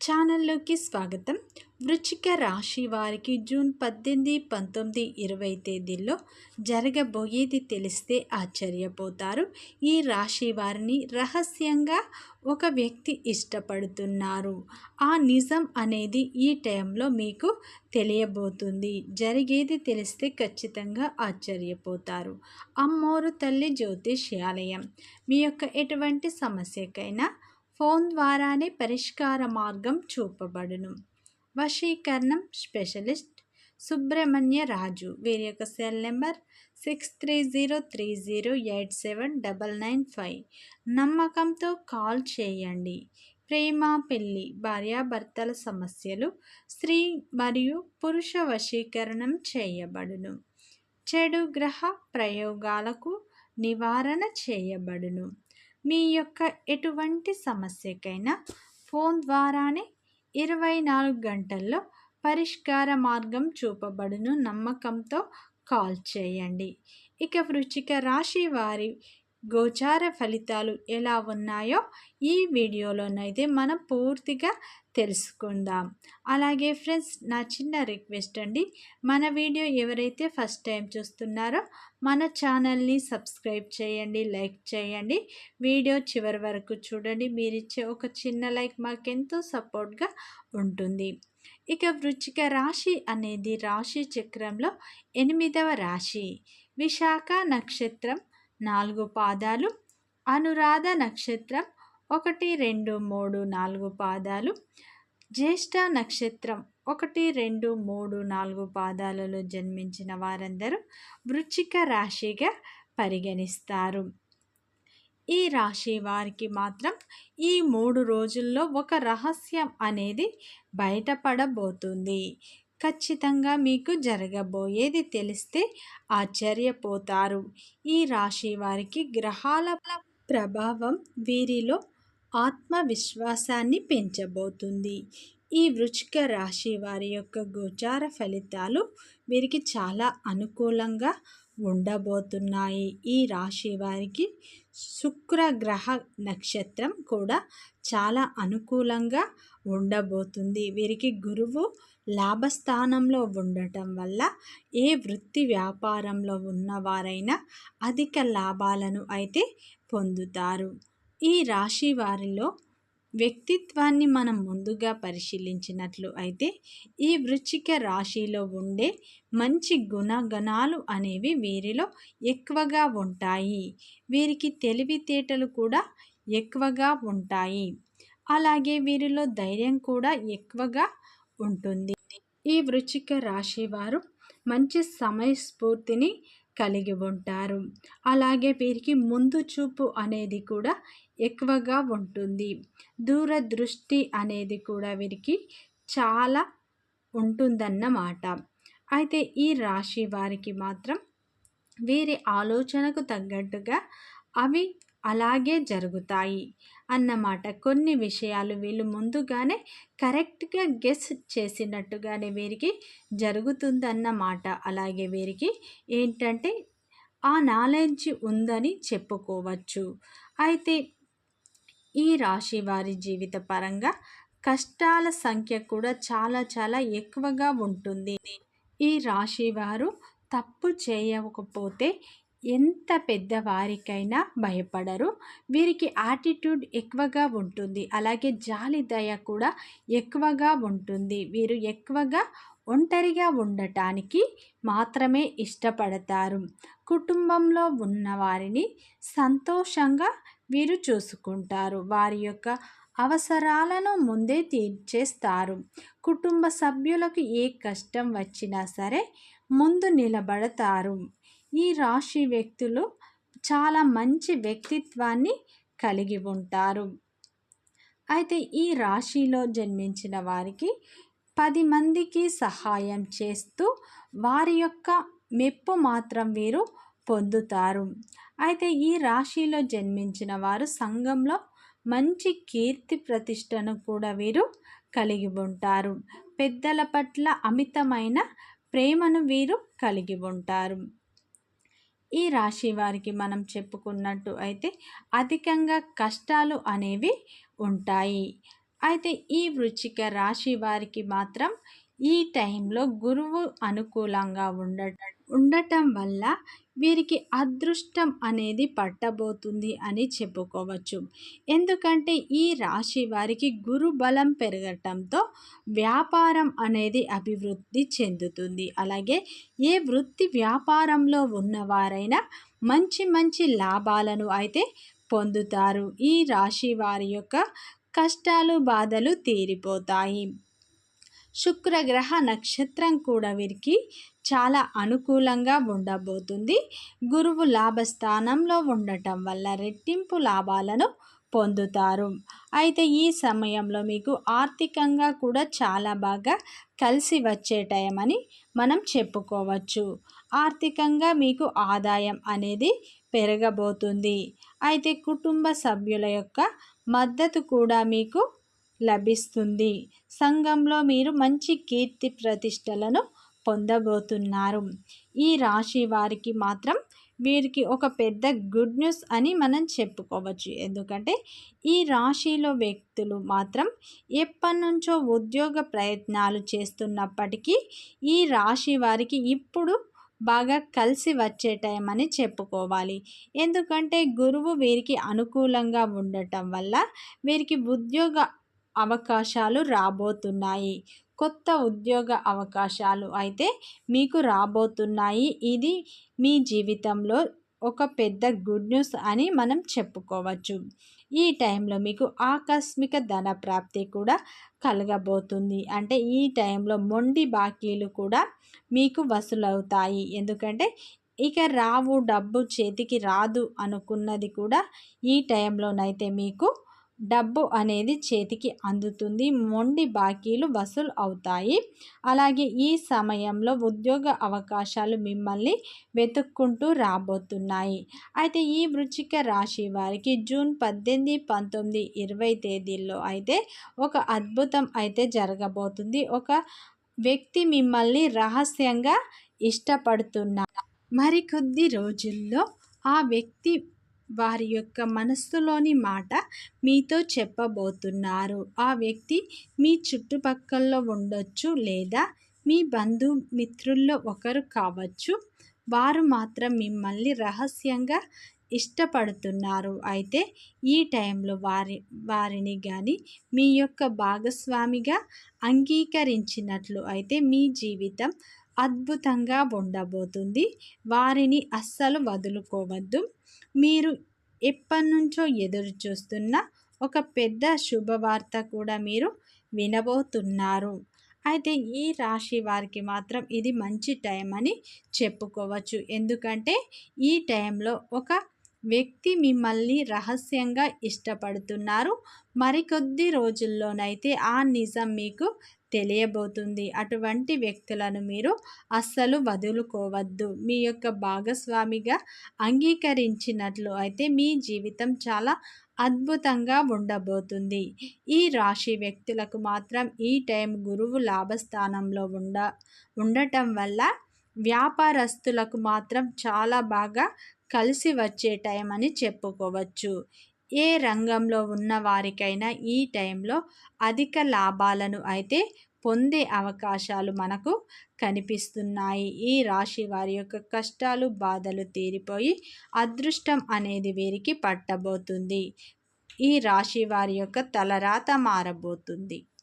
ఛానల్లోకి స్వాగతం. వృచ్చిక రాశి వారికి జూన్ పద్దెనిమిది పంతొమ్మిది ఇరవై తేదీల్లో జరగబోయేది తెలిస్తే ఆశ్చర్యపోతారు. ఈ రాశి వారిని రహస్యంగా ఒక వ్యక్తి ఇష్టపడుతున్నారు. ఆ నిజం అనేది ఈ టైంలో మీకు తెలియబోతుంది. జరిగేది తెలిస్తే ఖచ్చితంగా ఆశ్చర్యపోతారు. అమ్మోరు తల్లి జ్యోతిష్యాలయం. మీ యొక్క ఎటువంటి సమస్యకైనా ఫోన్ ద్వారానే పరిష్కార మార్గం చూపబడును. వశీకరణం స్పెషలిస్ట్ సుబ్రహ్మణ్య రాజు. వీరి యొక్క cell number six three zero three zero eight seven double nine five. నమ్మకంతో కాల్ చేయండి. ప్రేమ పెళ్ళి భార్యాభర్తల సమస్యలు స్త్రీ మరియు పురుష వశీకరణం చేయబడును. చెడు గ్రహ ప్రయోగాలకు నివారణ చేయబడును. మీ యొక్క ఎటువంటి సమస్యకైనా ఫోన్ ద్వారానే ఇరవై నాలుగు గంటల్లో పరిష్కార మార్గం చూపబడును నమ్మకంతో కాల్ చేయండి. ఇక వృచ్చిక రాశి వారి గోచార ఫలితాలు ఎలా ఉన్నాయో ఈ వీడియోలోనైతే మనం పూర్తిగా తెలుసుకుందాం. అలాగే ఫ్రెండ్స్ నా చిన్న రిక్వెస్ట్ అండి. మన వీడియో ఎవరైతే ఫస్ట్ టైం చూస్తున్నారో మన ఛానల్ని సబ్స్క్రైబ్ చేయండి లైక్ చేయండి. వీడియో చివరి వరకు చూడండి. మీరు ఇచ్చే ఒక చిన్న లైక్ మాకెంతో సపోర్ట్గా ఉంటుంది. ఇక వృచ్చిక రాశి అనేది రాశి చక్రంలో ఎనిమిదవ రాశి. విశాఖ నక్షత్రం నాలుగు పాదాలు అనురాధ నక్షత్రం ఒకటి రెండు మూడు నాలుగు పాదాలు జ్యేష్ఠ నక్షత్రం ఒకటి రెండు మూడు నాలుగు పాదాలలో జన్మించిన వారందరూ వృచ్చిక రాశిగా పరిగణిస్తారు. ఈ రాశి వారికి మాత్రం ఈ మూడు రోజుల్లో ఒక రహస్యం అనేది బయటపడబోతుంది. ఖచ్చితంగా మీకు జరగబోయేది తెలిస్తే ఆశ్చర్యపోతారు. ఈ రాశి వారికి గ్రహాల ప్రభావం వీరిలో ఆత్మవిశ్వాసాన్ని పెంచబోతుంది. ఈ వృచిక రాశి వారి యొక్క గోచార ఫలితాలు వీరికి చాలా అనుకూలంగా ఉండబోతున్నాయి. ఈ రాశి వారికి శుక్రగ్రహ నక్షత్రం కూడా చాలా అనుకూలంగా ఉండబోతుంది. వీరికి గురువు లాభస్థానంలో ఉండటం వల్ల ఏ వృత్తి వ్యాపారంలో ఉన్నవారైనా అధిక లాభాలను అయితే పొందుతారు. ఈ రాశి వారిలో వ్యక్తిత్వాన్ని మనం ముందుగా పరిశీలించినట్లు అయితే ఈ వృచ్చిక రాశిలో ఉండే మంచి గుణగణాలు అనేవి వీరిలో ఎక్కువగా ఉంటాయి. వీరికి తెలివితేటలు కూడా ఎక్కువగా ఉంటాయి. అలాగే వీరిలో ధైర్యం కూడా ఎక్కువగా ఉంటుంది. ఈ వృచ్చిక రాశి వారు మంచి సమయస్ఫూర్తిని కలిగి ఉంటారు. అలాగే వీరికి ముందు చూపు అనేది కూడా ఎక్కువగా ఉంటుంది. దూరదృష్టి అనేది కూడా వీరికి చాలా ఉంటుందన్నమాట. అయితే ఈ రాశి వారికి మాత్రం వీరి ఆలోచనకు తగ్గట్టుగా అవి అలాగే జరుగుతాయి అన్నమాట. కొన్ని విషయాలు వీళ్ళు ముందుగానే కరెక్ట్గా గెస్ చేసినట్టుగానే వీరికి జరుగుతుందన్నమాట. అలాగే వీరికి ఏంటంటే ఆ నాలెడ్జ్ ఉందని చెప్పుకోవచ్చు. అయితే ఈ రాశి వారి జీవిత పరంగా కష్టాల సంఖ్య కూడా చాలా చాలా ఎక్కువగా ఉంటుంది. ఈ రాశి వారు తప్పు చేయకపోతే ఎంత పెద్దవారికైనా భయపడరు. వీరికి యాటిట్యూడ్ ఎక్కువగా ఉంటుంది. అలాగే జాలి దయ కూడా ఎక్కువగా ఉంటుంది. వీరు ఎక్కువగా ఒంటరిగా ఉండటానికి మాత్రమే ఇష్టపడతారు. కుటుంబంలో ఉన్న వారిని సంతోషంగా వీరు చూసుకుంటారు. వారి యొక్క అవసరాలను ముందే తీర్చేస్తారు. కుటుంబ సభ్యులకు ఏ కష్టం వచ్చినా సరే ముందు నిలబడతారు. ఈ రాశి వ్యక్తులు చాలా మంచి వ్యక్తిత్వాన్ని కలిగి ఉంటారు. అయితే ఈ రాశిలో జన్మించిన వారికి పది మందికి సహాయం చేస్తూ వారి యొక్క మెప్పు మాత్రం వీరు పొందుతారు. అయితే ఈ రాశిలో జన్మించిన వారు సంఘంలో మంచి కీర్తి ప్రతిష్టను కూడా వీరు కలిగి ఉంటారు. పెద్దల పట్ల అమితమైన ప్రేమను వీరు కలిగి ఉంటారు. ఈ రాశి వారికి మనం చెప్పుకున్నట్టు అయితే అధికంగా కష్టాలు అనేవి ఉంటాయి. అయితే ఈ వృచ్చిక రాశి వారికి మాత్రం ఈ టైంలో గురువు అనుకూలంగా ఉండటం ఉండటం వల్ల వీరికి అదృష్టం అనేది పట్టబోతుంది అని చెప్పుకోవచ్చు. ఎందుకంటే ఈ రాశి వారికి గురు బలం పెరగటంతో వ్యాపారం అనేది అభివృద్ధి చెందుతుంది. అలాగే ఏ వృత్తి వ్యాపారంలో ఉన్నవారైనా మంచి మంచి లాభాలను అయితే పొందుతారు. ఈ రాశి వారి యొక్క కష్టాలు బాధలు తీరిపోతాయి. శుక్రగ్రహ నక్షత్రం కూడా వీరికి చాలా అనుకూలంగా ఉండబోతుంది. గురువు లాభస్థానంలో ఉండటం వల్ల రెట్టింపు లాభాలను పొందుతారు. అయితే ఈ సమయంలో మీకు ఆర్థికంగా కూడా చాలా బాగా కలిసి వచ్చే టైం అని మనం చెప్పుకోవచ్చు. ఆర్థికంగా మీకు ఆదాయం అనేది పెరగబోతుంది. అయితే కుటుంబ సభ్యుల యొక్క మద్దతు కూడా మీకు లభిస్తుంది. సంఘంలో మీరు మంచి కీర్తి ప్రతిష్టలను పొందబోతున్నారు. ఈ రాశి వారికి మాత్రం వీరికి ఒక పెద్ద గుడ్ న్యూస్ అని మనం చెప్పుకోవచ్చు. ఎందుకంటే ఈ రాశిలో వ్యక్తులు మాత్రం ఎప్పటి నుంచో ఉద్యోగ ప్రయత్నాలు చేస్తున్నప్పటికీ ఈ రాశి వారికి ఇప్పుడు బాగా కలిసి వచ్చే టైం అని చెప్పుకోవాలి. ఎందుకంటే గురువు వీరికి అనుకూలంగా ఉండటం వల్ల వీరికి ఉద్యోగ అవకాశాలు రాబోతున్నాయి. కొత్త ఉద్యోగ అవకాశాలు అయితే మీకు రాబోతున్నాయి. ఇది మీ జీవితంలో ఒక పెద్ద గుడ్ న్యూస్ అని మనం చెప్పుకోవచ్చు. ఈ టైంలో మీకు ఆకస్మిక ధన ప్రాప్తి కూడా కలగబోతుంది. అంటే ఈ టైంలో మొండి బాకీలు కూడా మీకు వసూలవుతాయి. ఎందుకంటే ఇక రావు డబ్బు చేతికి రాదు అనుకున్నది కూడా ఈ టైంలోనైతే మీకు డబ్బు అనేది చేతికి అందుతుంది మొండి బాకీలు వసూలు అవుతాయి. అలాగే ఈ సమయంలో ఉద్యోగ అవకాశాలు మిమ్మల్ని వెతుక్కుంటూ రాబోతున్నాయి. అయితే ఈ వృచ్చిక రాశి వారికి జూన్ పద్దెనిమిది పంతొమ్మిది ఇరవై తేదీల్లో అయితే ఒక అద్భుతం అయితే జరగబోతుంది. ఒక వ్యక్తి మిమ్మల్ని రహస్యంగా ఇష్టపడుతున్నారు మరికొద్ది రోజుల్లో ఆ వ్యక్తి వారి యొక్క మనస్సులోని మాట మీతో చెప్పబోతున్నారు. ఆ వ్యక్తి మీ చుట్టుపక్కల్లో ఉండొచ్చు లేదా మీ బంధు మిత్రుల్లో ఒకరు కావచ్చు. వారు మాత్రం మిమ్మల్ని రహస్యంగా ఇష్టపడుతున్నారు. అయితే ఈ టైంలో వారి వారిని కానీ మీ యొక్క భాగస్వామిగా అంగీకరించినట్లు అయితే మీ జీవితం అద్భుతంగా ఉండబోతుంది. వారిని అస్సలు వదులుకోవద్దు. మీరు ఎప్పటినుంచో ఎదురు చూస్తున్న ఒక పెద్ద శుభవార్త కూడా మీరు వినబోతున్నారు. అయితే ఈ రాశి వారికి మాత్రం ఇది మంచి టైం అని చెప్పుకోవచ్చు. ఎందుకంటే ఈ టైంలో ఒక వ్యక్తి మిమ్మల్ని రహస్యంగా ఇష్టపడుతున్నారు. మరికొద్ది రోజుల్లోనైతే ఆ నిజం మీకు తెలియబోతుంది. అటువంటి వ్యక్తులను మీరు అస్సలు వదులుకోవద్దు. మీ యొక్క భాగస్వామిగా అంగీకరించినట్లు అయితే మీ జీవితం చాలా అద్భుతంగా ఉండబోతుంది. ఈ రాశి వ్యక్తులకు మాత్రం ఈ టైం గురువు లాభస్థానంలో ఉండ ఉండటం వల్ల వ్యాపారస్తులకు మాత్రం చాలా బాగా కలిసి వచ్చే టైం అని చెప్పుకోవచ్చు. ఏ రంగంలో ఉన్న వారికైనా ఈ టైంలో అధిక లాభాలను అయితే పొందే అవకాశాలు మనకు కనిపిస్తున్నాయి. ఈ రాశి వారి యొక్క కష్టాలు బాధలు తీరిపోయి అదృష్టం అనేది వీరికి పట్టబోతుంది. ఈ రాశి వారి యొక్క తలరాత మారబోతుంది.